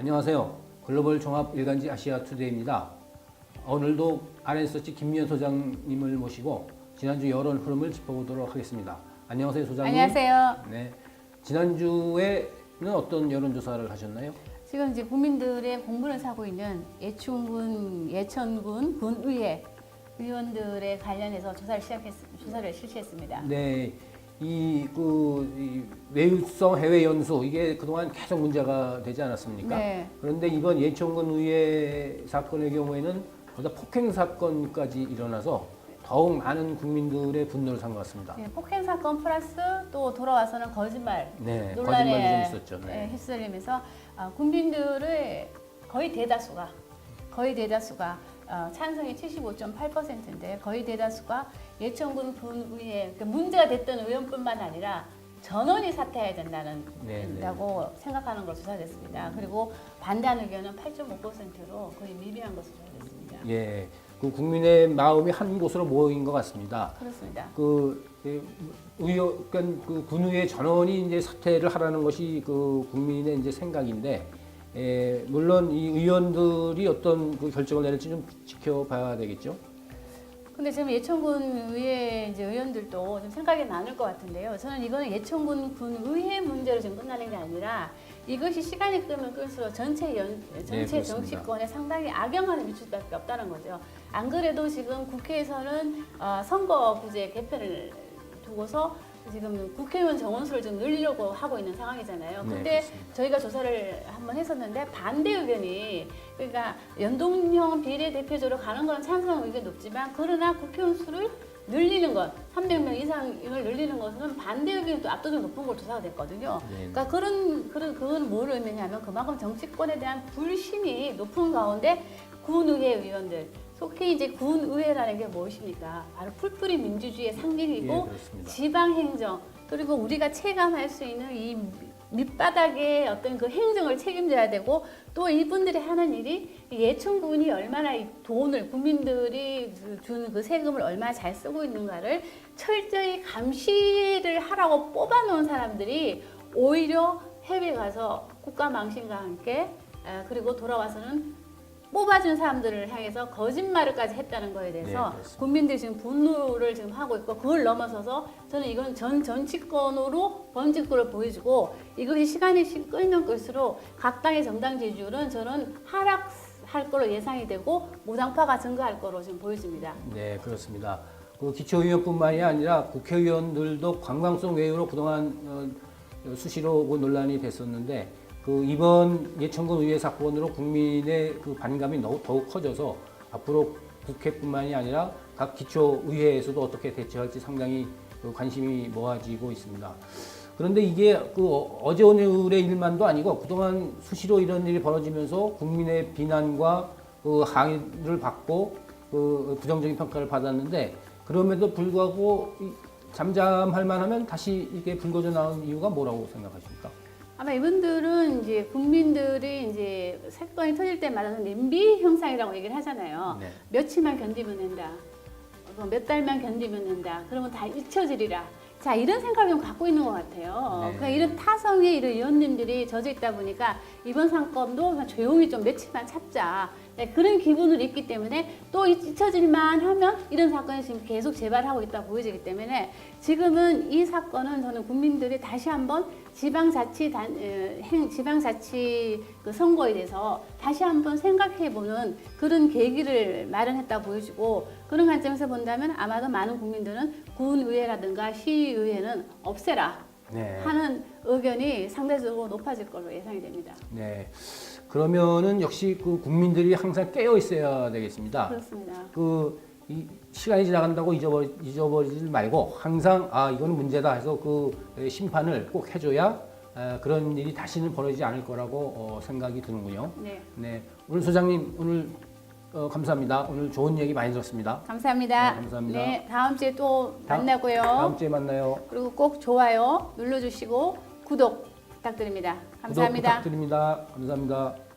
안녕하세요. 글로벌 종합 일간지 아시아 투데이입니다. 오늘도 RN서치 김미연 소장님을 모시고 지난주 여론 흐름을 짚어보도록 하겠습니다. 안녕하세요, 소장님. 안녕하세요. 네. 지난주에는 어떤 여론조사를 하셨나요? 지금 이제 국민들의 공분을 사고 있는 예충군, 예천군 군의회 의원들에 관련해서 조사를 시작했, 조사를 실시했습니다. 네. 이, 그, 이 외유성 해외 연수 이게 그동안 계속 문제가 되지 않았습니까? 네. 그런데 이번 예천군 의회 사건의 경우에는 보다 폭행 사건까지 일어나서 더욱 많은 국민들의 분노를 산 것 같습니다. 네, 폭행 사건 플러스 또 돌아와서는 거짓말 네, 논란에 거짓말이 좀 있었죠. 예, 네. 휩쓸리면서 아, 국민들의 거의 대다수가 거의 대다수가 어, 찬성이 75.8%인데 거의 대다수가 예천군 군의회 그 문제가 됐던 의원뿐만 아니라 전원이 사퇴해야 된다는 네, 네. 된다고 생각하는 것으로 조사됐습니다. 그리고 반대하는 의견은 8.5%로 거의 미비한 것으로 조사됐습니다. 예, 그 국민의 마음이 한 곳으로 모인 것 같습니다. 그렇습니다. 그 예, 의원, 그러니까 그 군의회 전원이 이제 사퇴를 하라는 것이 그 국민의 이제 생각인데, 예, 물론 이 의원들이 어떤 그 결정을 내릴지 좀 지켜봐야 되겠죠. 근데 지금 예천군 의회 이제 의원들도 좀 생각이 많을 것 같은데요. 저는 이거는 예천군 군 의회 문제로 지금 끝나는 게 아니라 이것이 시간이 끌면 끌수록 전체 연, 전체 그렇습니다. 정치권에 상당히 악영향을 미칠 수밖에 없다는 거죠. 안 그래도 지금 국회에서는 어, 선거구제 개편을 두고서 지금 국회의원 정원수를 좀 늘리려고 하고 있는 상황이잖아요. 네, 근데 그렇습니다. 저희가 조사를 한번 했었는데 반대 의견이 그러니까 연동형 비례 대표제로 가는 건 찬성 의견 높지만 그러나 국회의원 수를 늘리는 것 300명 이상을 늘리는 것은 반대 의견이 또 압도적으로 높은 걸로 조사가 됐거든요. 네. 그러니까 그런 그런 그건 뭘 의미냐면 그만큼 정치권에 대한 불신이 높은 가운데 군의회 의원들 속히 이제 군의회라는 게 무엇입니까? 바로 풀뿌리 민주주의의 상징이고 예, 그렇습니다. 지방 행정 그리고 우리가 체감할 수 있는 이 밑바닥의 어떤 그 행정을 책임져야 되고 또 이분들이 하는 일이 이 예천군이 얼마나 이 돈을 국민들이 주는 그 세금을 얼마나 잘 쓰고 있는가를 철저히 감시를 하라고 뽑아놓은 사람들이 오히려 해외 가서 국가 망신과 함께 아, 그리고 돌아와서는 뽑아준 사람들을 향해서 거짓말을까지 했다는 거에 대해서 네. 국민들이 지금 분노를 지금 하고 있고 그걸 넘어서서 저는 이건 전 정치권으로 번직구를 보여주고 이것이 시간이 시- 끌면 끌수록 각 당의 정당 지지율은 저는 하락할 거로 예상이 되고 무당파가 증가할 거로 지금 보여집니다. 네, 그렇습니다. 그 기초의원뿐만이 아니라 국회의원들도 관광성 외유로 그동안 어, 수시로 그 논란이 됐었는데 그 이번 예천군 의회 사건으로 국민의 그 반감이 더욱, 커져서 앞으로 국회뿐만이 아니라 각 기초 의회에서도 어떻게 대처할지 상당히 그 관심이 모아지고 있습니다. 그런데 이게 그 어- 어제 오늘의 일만도 아니고 그동안 수시로 이런 일이 벌어지면서 국민의 비난과 그 항의를 받고 그 부정적인 평가를 받았는데 그럼에도 불구하고 이 잠잠할 만하면 다시 이게 불거져 나온 이유가 뭐라고 생각하십니까? 아마 이분들은 이제 국민들이 이제 사건이 터질 때마다 냄비 형상이라고 얘기를 하잖아요. 네. 며칠만 견디면 된다. 어, 몇 달만 견디면 된다. 그러면 다 잊혀지리라. 자 이런 생각을 좀 갖고 있는 것 같아요. 네. 그러니까 이런 타성의 이런 의원님들이 젖어 있다 보니까 이번 사건도 조용히 좀 며칠만 참자. 네, 그런 기분을 있기 때문에 또 잊혀질만 하면 이런 사건이 지금 계속 재발하고 있다 보여지기 때문에 지금은 이 사건은 저는 국민들이 다시 한번 지방자치 단, 에, 행, 지방자치 그 선거에 대해서 다시 한번 생각해보는 그런 계기를 마련했다 보여지고 그런 관점에서 본다면 아마도 많은 국민들은 군의회라든가 시의회는 없애라 네. 하는 의견이 상대적으로 높아질 걸로 예상이 됩니다. 네. 그러면은 역시 그 국민들이 항상 깨어 있어야 되겠습니다. 그렇습니다. 그 이 시간이 지나간다고 잊어버리, 잊어버리지 말고 항상 아 이거는 문제다 해서 그 심판을 꼭 해줘야 아, 그런 일이 다시는 벌어지지 않을 거라고 어, 생각이 드는군요. 네. 네, 오늘 소장님 오늘 어, 감사합니다. 오늘 좋은 얘기 많이 들었습니다. 감사합니다. 네, 감사합니다. 네, 다음 주에 또 다음- 만나고요. 다음 주에 만나요. 그리고 꼭 좋아요 눌러주시고 구독 부탁드립니다. 구독 감사합니다. 부탁드립니다. 감사합니다.